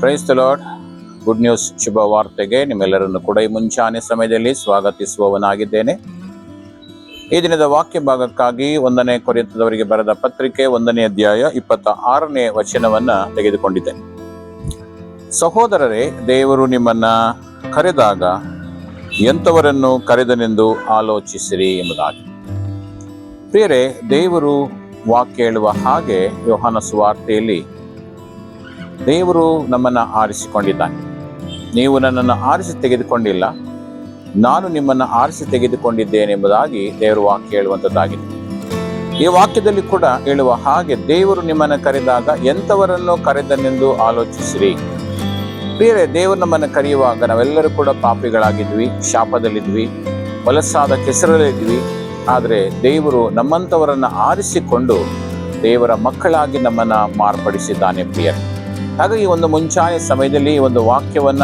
Price lord good news ಶುಭ ವಾರ್ತೆಗೆ ನಿಮ್ಮೆಲ್ಲರನ್ನು ಕೂಡ ಈ ಮುಂಚಾನೆ ಸಮಯದಲ್ಲಿ ಸ್ವಾಗತಿಸುವವನಾಗಿದ್ದೇನೆ. ಈ ದಿನದ ವಾಕ್ಯ ಭಾಗಕ್ಕಾಗಿ ಒಂದನೇ ಕೊರಿಂತದವರಿಗೆ ಬರೆದ ಪತ್ರಿಕೆ ಒಂದನೇ ಅಧ್ಯಾಯ ಇಪ್ಪತ್ತ ಆರನೇ ವಚನವನ್ನ ತೆಗೆದುಕೊಂಡಿದ್ದೇನೆ ಸಹೋದರರೇ, ದೇವರು ನಿಮ್ಮನ್ನ ಕರೆದಾಗ ಎಂಥವರನ್ನು ಕರೆದನೆಂದು ಆಲೋಚಿಸಿರಿ ಎಂಬುದಾಗಿ. ಪ್ರಿಯರೇ, ದೇವರು ವಾಕ್ಯ ಹೇಳುವ ಹಾಗೆ ಯೋಹಾನ ಸುವಾರ್ತೆಯಲ್ಲಿ ದೇವರು ನಮ್ಮನ್ನು ಆರಿಸಿಕೊಂಡಿದ್ದಾನೆ. ನೀವು ನನ್ನನ್ನು ಆರಿಸಿ ತೆಗೆದುಕೊಂಡಿಲ್ಲ. ನಾನು ನಿಮ್ಮನ್ನು ಆರಿಸಿ ತೆಗೆದುಕೊಂಡಿದ್ದೇನೆ ಎಂಬುದಾಗಿ ದೇವರು ವಾಕ್ಯ ಹೇಳುವಂಥದ್ದಾಗಿದೆ. ಈ ವಾಕ್ಯದಲ್ಲಿ ಕೂಡ ಹೇಳುವ ಹಾಗೆ ದೇವರು ನಿಮ್ಮನ್ನು ಕರೆದಾಗ ಎಂಥವರನ್ನು ಕರೆದನೆಂದು ಆಲೋಚಿಸಿರಿ. ಬೇರೆ ದೇವರು ನಮ್ಮನ್ನು ಕರೆಯುವಾಗ ನಾವೆಲ್ಲರೂ ಕೂಡ ಪಾಪಿಗಳಾಗಿದ್ವಿ, ಶಾಪದಲ್ಲಿದ್ವಿ ವಲಸಾದ ಕೆಸರಲ್ಲಿದ್ವಿ. ಆದರೆ ದೇವರು ನಮ್ಮಂಥವರನ್ನು ಆರಿಸಿಕೊಂಡು ದೇವರ ಮಕ್ಕಳಾಗಿ ನಮ್ಮನ್ನು ಮಾರ್ಪಡಿಸಿದ್ದಾನೆ ಪ್ರಿಯರೇ. ಹಾಗಾಗಿ ಒಂದು ಮುಂಚಾನೆ ಸಮಯದಲ್ಲಿ ಒಂದು ವಾಕ್ಯವನ್ನ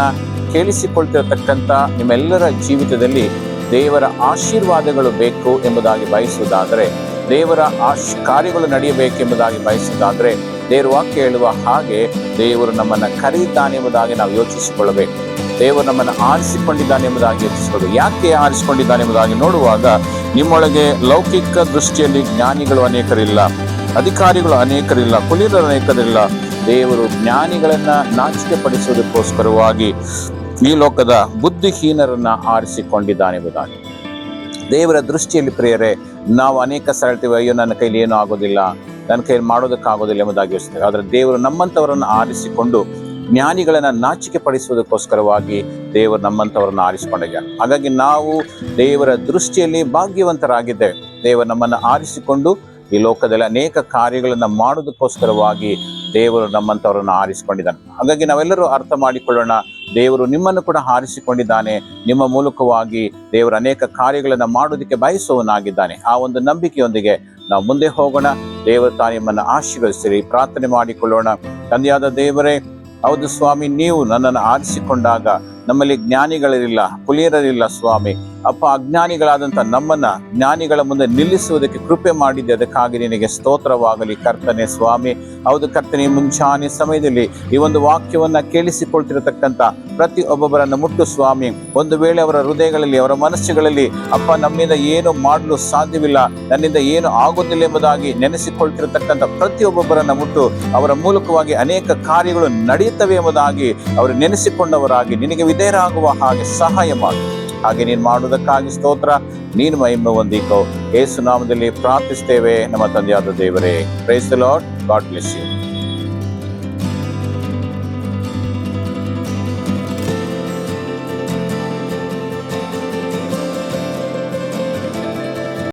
ಕೇಳಿಸಿಕೊಳ್ತಿರತಕ್ಕಂಥ ನಿಮ್ಮೆಲ್ಲರ ಜೀವಿತದಲ್ಲಿ ದೇವರ ಆಶೀರ್ವಾದಗಳು ಬೇಕು ಎಂಬುದಾಗಿ ಬಯಸುವುದಾದರೆ, ದೇವರ ಆಶ್, ಕಾರ್ಯಗಳು ನಡೆಯಬೇಕೆಂಬುದಾಗಿ ಬಯಸುವುದಾದರೆ, ದೇವರು ವಾಕ್ಯ ಹೇಳುವ ಹಾಗೆ ದೇವರು ನಮ್ಮನ್ನು ಕರೆದಿದ್ದಾನೆ ಎಂಬುದಾಗಿ ನಾವು ಯೋಚಿಸಿಕೊಳ್ಳಬೇಕು. ದೇವರು ನಮ್ಮನ್ನು ಆರಿಸಿಕೊಂಡಿದ್ದಾನೆ ಎಂಬುದಾಗಿ ಯೋಚಿಸಿಕೊಳ್ಳಿ ಯಾಕೆ ಆರಿಸಿಕೊಂಡಿದ್ದಾನೆ ಎಂಬುದಾಗಿ ನೋಡುವಾಗ ನಿಮ್ಮೊಳಗೆ ಲೌಕಿಕ ದೃಷ್ಟಿಯಲ್ಲಿ ಜ್ಞಾನಿಗಳು ಅನೇಕರಿಲ್ಲ, ಅಧಿಕಾರಿಗಳು ಅನೇಕರಿಲ್ಲ ಕುಲೀರರು ಅನೇಕರಿಲ್ಲ ದೇವರು ಜ್ಞಾನಿಗಳನ್ನ ನಾಚಿಕೆ ಪಡಿಸುವುದಕ್ಕೋಸ್ಕರವಾಗಿ ಈ ಲೋಕದ ಬುದ್ಧಿಹೀನರನ್ನ ಆರಿಸಿಕೊಂಡಿದ್ದಾನೆ ಎಂಬುದಾಗಿ. ದೇವರ ದೃಷ್ಟಿಯಲ್ಲಿ ಪ್ರಿಯರೇ, ನಾವು ಅನೇಕ ಸರಳ್ತೀವಿ ಅಯ್ಯೋ, ನನ್ನ ಕೈಲಿ ಏನೂ ಆಗೋದಿಲ್ಲ, ನನ್ನ ಕೈಲಿ ಮಾಡೋದಕ್ಕಾಗೋದಿಲ್ಲ ಎಂಬುದಾಗಿ ಯೋಚಿಸ್ತೇವೆ ಆದರೆ ದೇವರು ನಮ್ಮಂಥವರನ್ನು ಆರಿಸಿಕೊಂಡು ಜ್ಞಾನಿಗಳನ್ನು ನಾಚಿಕೆ ಪಡಿಸುವುದಕ್ಕೋಸ್ಕರವಾಗಿ ದೇವರು ನಮ್ಮಂಥವರನ್ನು ಆರಿಸಿಕೊಂಡಿದ್ದಾರೆ ಹಾಗಾಗಿ ನಾವು ದೇವರ ದೃಷ್ಟಿಯಲ್ಲಿ ಭಾಗ್ಯವಂತರಾಗಿದ್ದೇವೆ. ದೇವರು ನಮ್ಮನ್ನು ಆರಿಸಿಕೊಂಡು ಈ ಲೋಕದಲ್ಲಿ ಅನೇಕ ಕಾರ್ಯಗಳನ್ನು ಮಾಡೋದಕ್ಕೋಸ್ಕರವಾಗಿ ದೇವರು ನಮ್ಮಂಥವರನ್ನು ಆರಿಸಿಕೊಂಡಿದ್ದಾನೆ. ಹಾಗಾಗಿ ನಾವೆಲ್ಲರೂ ಅರ್ಥ ಮಾಡಿಕೊಳ್ಳೋಣ, ದೇವರು ನಿಮ್ಮನ್ನು ಕೂಡ ಆರಿಸಿಕೊಂಡಿದ್ದಾನೆ. ನಿಮ್ಮ ಮೂಲಕವಾಗಿ ದೇವರು ಅನೇಕ ಕಾರ್ಯಗಳನ್ನು ಮಾಡೋದಕ್ಕೆ ಬಯಸುವವನಾಗಿದ್ದಾನೆ. ಆ ಒಂದು ನಂಬಿಕೆಯೊಂದಿಗೆ ನಾವು ಮುಂದೆ ಹೋಗೋಣ. ದೇವರು ತಾ ನಿಮ್ಮನ್ನು ಆಶೀರ್ವದಿಸಿರಿ, ಪ್ರಾರ್ಥನೆ ಮಾಡಿಕೊಳ್ಳೋಣ. ತಂದೆಯಾದ ದೇವರೇ, ಹೌದು ಸ್ವಾಮಿ, ನೀವು ನನ್ನನ್ನು ಆರಿಸಿಕೊಂಡಾಗ ನಮ್ಮಲ್ಲಿ ಜ್ಞಾನಿಗಳಿರಲಿಲ್ಲ ಕುಲಿಯರಲಿಲ್ಲ ಸ್ವಾಮಿ. ಅಪ್ಪ, ಅಜ್ಞಾನಿಗಳಾದಂಥ ನಮ್ಮನ್ನ ಜ್ಞಾನಿಗಳ ಮುಂದೆ ನಿಲ್ಲಿಸುವುದಕ್ಕೆ ಕೃಪೆ ಮಾಡಿದ್ದೆ. ಅದಕ್ಕಾಗಿ ನಿನಗೆ ಸ್ತೋತ್ರವಾಗಲಿ ಕರ್ತನೆ ಸ್ವಾಮಿ. ಹೌದು ಕರ್ತನೆ ಮುಂಚಾನೆ ಸಮಯದಲ್ಲಿ ಈ ಒಂದು ವಾಕ್ಯವನ್ನ ಕೇಳಿಸಿಕೊಳ್ತಿರತಕ್ಕಂಥ ಪ್ರತಿ ಒಬ್ಬೊಬ್ಬರನ್ನು ಮುಟ್ಟು ಸ್ವಾಮಿ. ಒಂದು ವೇಳೆ ಅವರ ಹೃದಯಗಳಲ್ಲಿ, ಅವರ ಮನಸ್ಸುಗಳಲ್ಲಿ, ಅಪ್ಪ, ನಮ್ಮಿಂದ ಏನು ಮಾಡಲು ಸಾಧ್ಯವಿಲ್ಲ, ನನ್ನಿಂದ ಏನು ಆಗುವುದಿಲ್ಲ ಎಂಬುದಾಗಿ ನೆನೆಸಿಕೊಳ್ತಿರತಕ್ಕಂಥ ಪ್ರತಿಯೊಬ್ಬೊಬ್ಬರನ್ನ ಮುಟ್ಟು ಅವರ ಮೂಲಕವಾಗಿ ಅನೇಕ ಕಾರ್ಯಗಳು ನಡೆಯುತ್ತವೆ ಎಂಬುದಾಗಿ ಅವರು ನೆನೆಸಿಕೊಂಡವರಾಗಿ ನಿನಗೆ ವಿಧೇಯರಾಗುವ ಹಾಗೆ ಸಹಾಯ ಮಾಡು. ಹಾಗೆ ನೀನು ಮಾಡುವುದಕ್ಕಾಗಿ ಸ್ತೋತ್ರ, ನೀನು ಮಹಿಮೆ ಹೊಂದಿಕೋ. ಏಸು ನಾಮದಲ್ಲಿ ಪ್ರಾರ್ಥಿಸ್ತೇವೆ ನಮ್ಮ ತಂದೆಯಾದ ದೇವರೇ praise lord God bless you